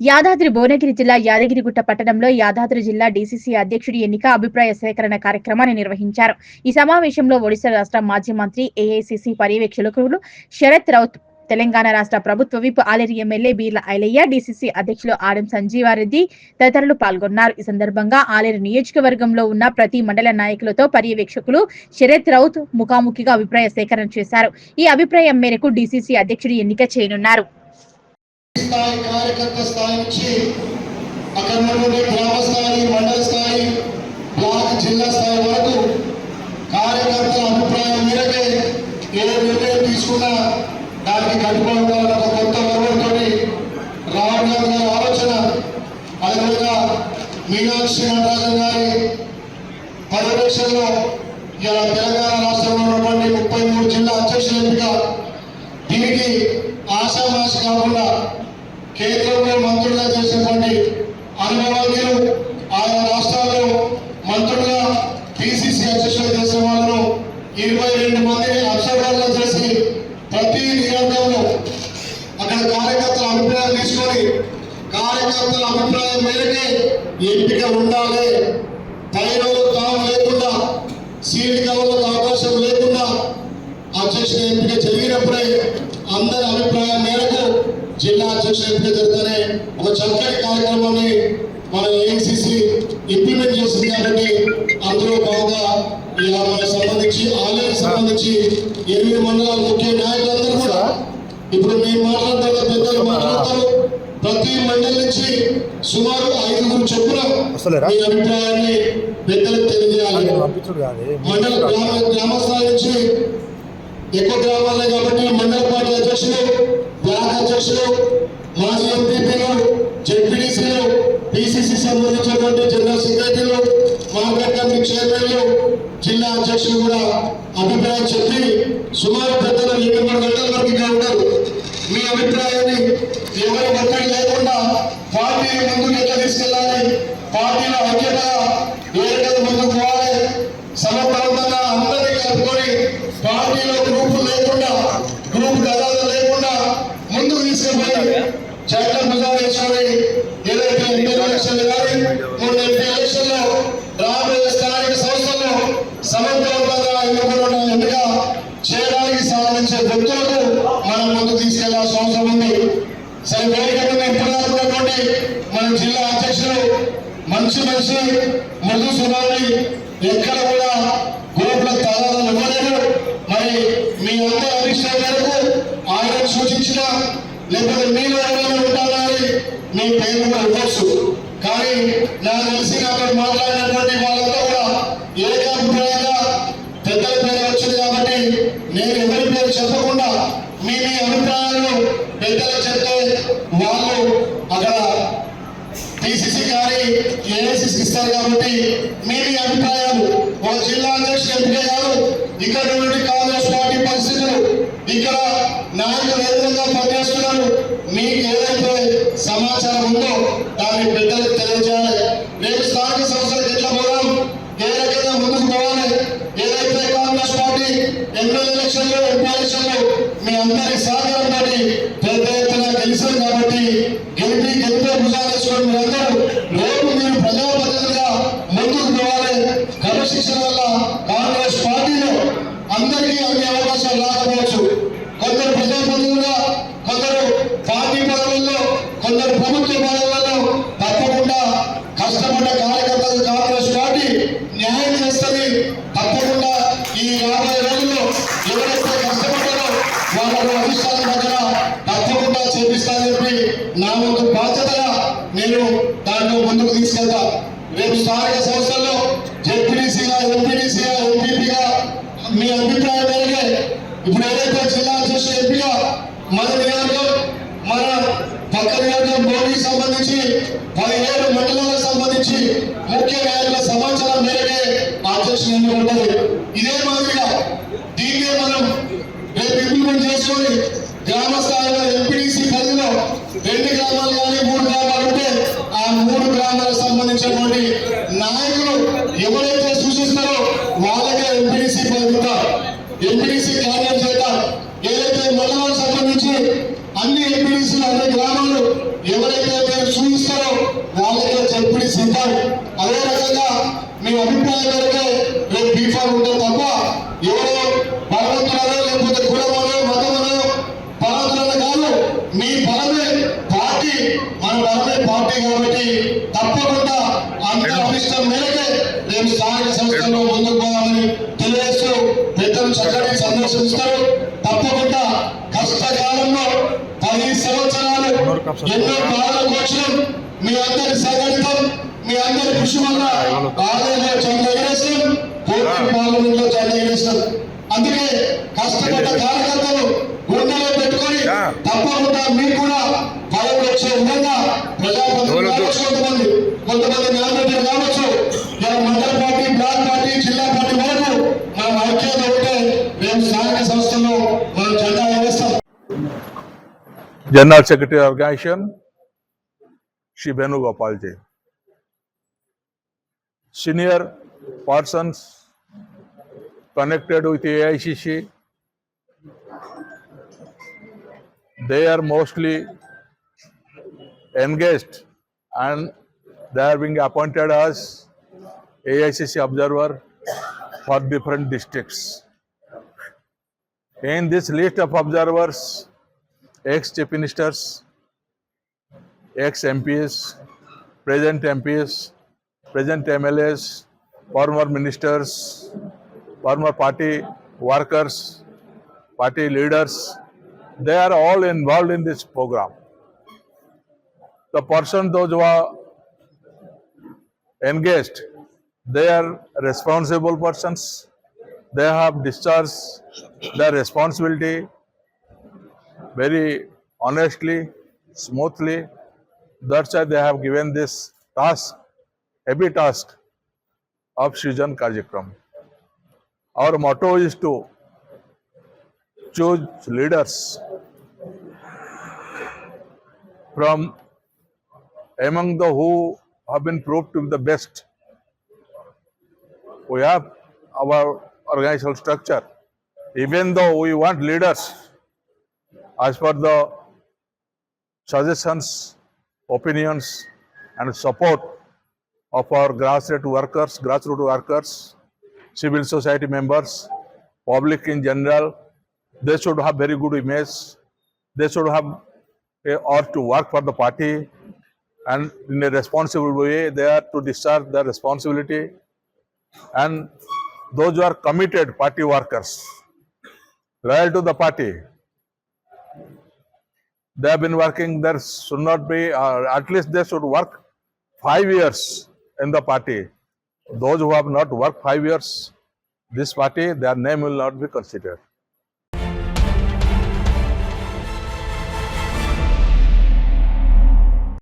యాదాద్రి భువనగిరి జిల్లా యాదగిరిగుట్ట పట్టణంలో యాదాద్రి జిల్లా డీసీసీ అధ్యక్షుడి ఎన్నిక అభిప్రాయ సేకరణ కార్యక్రమాన్ని నిర్వహించారు. ఈ సమావేశంలో ఒడిశా రాష్ట్ర మాజీ మంత్రి ఏఐసిసి పర్యవేక్షకులు శరత్ రౌత్ తెలంగాణ రాష్ట్ర ప్రభుత్వ whip Aler MLA Beerla Ailaiah DCC అధ్యక్షులు ఆర్ఎం సంజీవారెడ్డి తదితరులు పాల్గొన్నారు. ఈ సందర్భంగా ఆలేరు నియోజకవర్గంలో ఉన్న ప్రతి మండల నాయకులతో పర్యవేక్షకులు శరత్ రౌత్ ముఖాముఖిగా అభిప్రాయ సేకరణ చేశారు. ఈ అభిప్రాయం మేరకు డీసీసీ అధ్యక్షుడి ఎన్నిక చేయనున్నారు. స్థాయి కార్యకర్త స్థాయి నుంచి అక్కడ నుండి గ్రామ స్థాయి మండల స్థాయి బ్లాక్ జిల్లా స్థాయి వరకు కార్యకర్తల అభిప్రాయం మేరకే ఏ నిర్ణయం తీసుకున్నా దానికి కట్టుబడి ఒక కొత్త వరువుతో రాహుల్ గారి ఆలోచన అదేవిధంగా మీనాక్షి నటరాజన్ గారి పర్యవేక్షణలో ఇలా తెలంగాణ రాష్ట్రంలో ఉన్నటువంటి ముప్పై మూడు జిల్లా అధ్యక్షుల ఎంపిక దీనికి ఆశామాషి కాకుండా కేంద్రంలో మంత్రులుగా చేసినటువంటి అనుభవజ్ఞులు ఆయా రాష్ట్రాల్లో మంత్రులుగా పిసిసి అధ్యక్షులు చేసిన వాళ్ళను ఇరవై రెండు మందిని అబ్జర్వర్లు చేసి ప్రతి నియోజకంలో అక్కడ కార్యకర్తల అభిప్రాయం తీసుకొని కార్యకర్తల అభిప్రాయం మేరకే ఎంపిక ఉండాలి. పైన తాము లేకుండా సీట్ కవర్లకు అవకాశం లేకుండా అధ్యక్షుల ఎంపిక జరిగినప్పుడే అందరూ ఎంపిక జరుగుతానే ఒక చక్కటి కార్యక్రమాన్ని మన ఏఐసిసి ఇంప్లిమెంట్ చేసింది కాబట్టి అందులో భాగంగా ఇలా మనకు సంబంధించి ఆలయానికి సంబంధించి ఎనిమిది మండలాల ముఖ్య నాయకులందరూ కూడా ఇప్పుడు మేము మాట్లాడతారు పెద్దలు మాట్లాడతారు. ప్రతి మండలి నుంచి సుమారు ఐదుగురు చొప్పున? మీ అభిప్రాయాన్ని పెద్దలకు తెలియజేయాలి. మండల గ్రామ గ్రామ స్థాయి నుంచి ఎక్కువ గ్రామాలే కాబట్టి మండల పార్టీ అధ్యక్షులు బ్లాక్ అధ్యక్షులు మాజీ ఎంపీపీలు జెడ్పీడీసీలు పిసిసి సంబంధించినటువంటి జనరల్ సెక్రటరీలు మార్కెట్ కమిటీ చైర్మన్లు జిల్లా అధ్యక్షులు కూడా అభిప్రాయం చెప్పి సుమారు పెద్దలు ఇరవై మూడు గంటల వరకు ఉంటారు. మీ అభిప్రాయాన్ని ఎవరి ఒత్తిడి లేకుండా పార్టీని ముందుకు ఎట్లా తీసుకెళ్ళాలి? పార్టీలో ఐక్యతగా ఏ రకంగా ముందుకు పోవాలి సమర్థవంతంగా అందరినీ కలుపుకొని పార్టీలో గ్రూపు లేకుండా గ్రూప్ గదాలు లేకుండా ముందుకు తీసుకుపోయి చట్టం భుజాలు వేసుకొని ఏదైతే ఎంపీ ఎలక్షన్లు కానీ మూడు ఎంపీ ఎలక్షన్లో రాబోయే స్థానిక సంస్థల్లో సమర్థవంతంగా ఎన్నుకున్న ఎన్నిక చేయడానికి సాధించే వ్యక్తులకు మనం ముందుకు తీసుకెళ్ళాల్సిన అవసరం ఉంది సరే వేదిక మీద ఇప్పుడు మన జిల్లా అధ్యక్షులు మంచి మనిషి మృదు సునాలి ఎక్కడ కూడా గోపుల తాళాలను ఇవ్వలేదు. మరి మీ అందరి అభిష్టం మేరకు ఆయన సూచించిన లేకపోతే మీరు ఎవరైనా ఉండాలని మీ పేరు కూడా ఇవ్వచ్చు. కానీ నాకు తెలిసి అక్కడ మాట్లాడినటువంటి వాళ్ళంతా కూడా ఏకాభిప్రాయంగా పెద్దల పేరు వచ్చింది కాబట్టి నేను ఎవరి పేరు చెప్పకుండా మీ మీ అభిప్రాయాలను పెద్దలకు చెప్తే వాళ్ళు అక్కడ కానీ ఇస్తారు కాబట్టి మీ మీ అభిప్రాయాలు. మా జిల్లా అధ్యక్షుడు ఎంపిక గారు ఇక్కడ నుండి కాంగ్రెస్ పార్టీ పరిస్థితులు ఇక్కడ నాయకులు ఏ విధంగా పనిచేస్తున్నారు మీకు ఏదైతే సమాచారం ఉందో దాన్ని పెద్దలకు తెలియజేయాలి. రేపు స్థానిక సంస్థలకు ఎట్లా పోదాం? ఏ రకంగా ముందుకు పోవాలి? ఏదైతే కాంగ్రెస్ పార్టీ ఎమ్మెల్యే ఎలక్షన్లు ఎంపీ ఎలక్షన్లు మీ అందరి సహకారంతో పెద్ద ఎత్తున గెలిచారు కాబట్టి గెలిపి గెలిపే భుజాలు వేసుకొని మీరందరూ రేపు మీరు ప్రజాప్రతినిధులుగా ముందుకు పోవాలి క్రమశిక్షణ వల్ల కాంగ్రెస్ పార్టీలో అందరికీ అన్ని అవకాశాలు రాకపోవచ్చు. కొందరు ప్రజాప్రతినిధులుగా కొందరు పార్టీ పదవుల్లో కొందరు ప్రభుత్వ పదవులలో తప్పకుండా కష్టపడ్డ కార్యకర్తలు కాంగ్రెస్ పార్టీ న్యాయం చేస్తుంది. తప్పకుండా ఈ రాబోయే రోజుల్లో ఎవరైతే కష్టపడ్డారో వాళ్ళకు అధిష్టానం దగ్గర తప్పకుండా చేపిస్తానని చెప్పి నా వంతు బాధ్యతగా నేను దాంట్లో ముందుకు తీసుకెళ్తా. రేపు స్థానిక సంస్థల్లో ఇప్పుడు జిల్లా అధ్యక్ష ఎంపీగా మన నియోజకం మన పక్క నియోజకం బోర్డుకి సంబంధించి పదిహేడు మండలాలకు సంబంధించి ముఖ్య నాయకుల సమాచారం మేరకే అధ్యక్షులు ఎన్నుకుంటారు. ఇదే మాదిరిగా దీన్నే మనం రేపు ఇంప్లిమెంట్ చేసుకొని గ్రామ స్థాయిలో ఎంపీడీసీ పరిధిలో రెండు గ్రామాలు కానీ మూడు గ్రామాలు ఉంటే ఆ మూడు గ్రామాలకు సంబంధించినటువంటి నాయకులు ఎవరైతే సూచిస్తారో వాళ్ళకే ఎంపీడీసీ పరిమిత ఎంపీడీసీ కార్యం చేద్దాం ఏదైతే మండలాలకు సంబంధించి అన్ని ఎంపీడీసీలు అన్ని గ్రామాలు ఎవరైతే మీరు మీ అభిప్రాయం మేరకే రేపు బీఫామ్ ఉంటుంది తప్ప ఎవరో భగవంతులలో లేకపోతే కులమనో మతమనో పర్వతులలో కాదు మీ బలమే పార్టీ మన బలమే పార్టీ కాబట్టి తప్పకుండా అంత అభిష్టం మేరకే రేపు స్థానిక సంస్థల్లో ముందుకు పోవాలని తెలియజేస్తూ పెద్దలు చక్కటి సందర్శిస్తారు. తప్పకుండా కష్టకాలంలో పది సంవత్సరాలు ఎన్నో బాధలు వచ్చినాం మీ అందరి సంఘటితం మీ అందరి కృషి వల్ల ఆలయంలో చంద ఎగరేస్తాం. కోర్టు పార్లమెంట్లో చంద ఎగరేస్తాం. అందుకే కష్టపడ్డ కార్యకర్తలు గుండెలో పెట్టుకొని తప్పకుండా మీకు కూడా ఫలం వచ్చే విధంగా ప్రజాప్రతినిధులు కొంతమంది కొంతమంది స్థానిక సంస్థల్లో మనం జెండా ఎగరేస్తాం General Secretary Organization, Shri Venu Gopalji. Senior persons connected with AICC, they are mostly engaged and they are being appointed as AICC observer for different districts. In this list of observers, ex-chief ministers, ex-MPs, present MPs, present MLAs, former ministers, former party workers, party leaders, they are all involved in this program. The person, those who are engaged, they are responsible persons. They have discharged their responsibility very honestly, smoothly. That's why they have given this task, heavy task of Srijan Karjakram. Our motto is to choose leaders from among the who have been proved to be the best. We have our organizational structure. Even though we want leaders, as per the suggestions, opinions, and support of our grassroots workers, grassroots workers, civil society members, public in general, they should have very good image. They should have a, or to work for the party and in a responsible way. They are to discharge their responsibility. And those who are committed party workers, loyal to the party, they have been working there should not be or at least they should work five years in the party. Those who have not worked five years this party their name will not be considered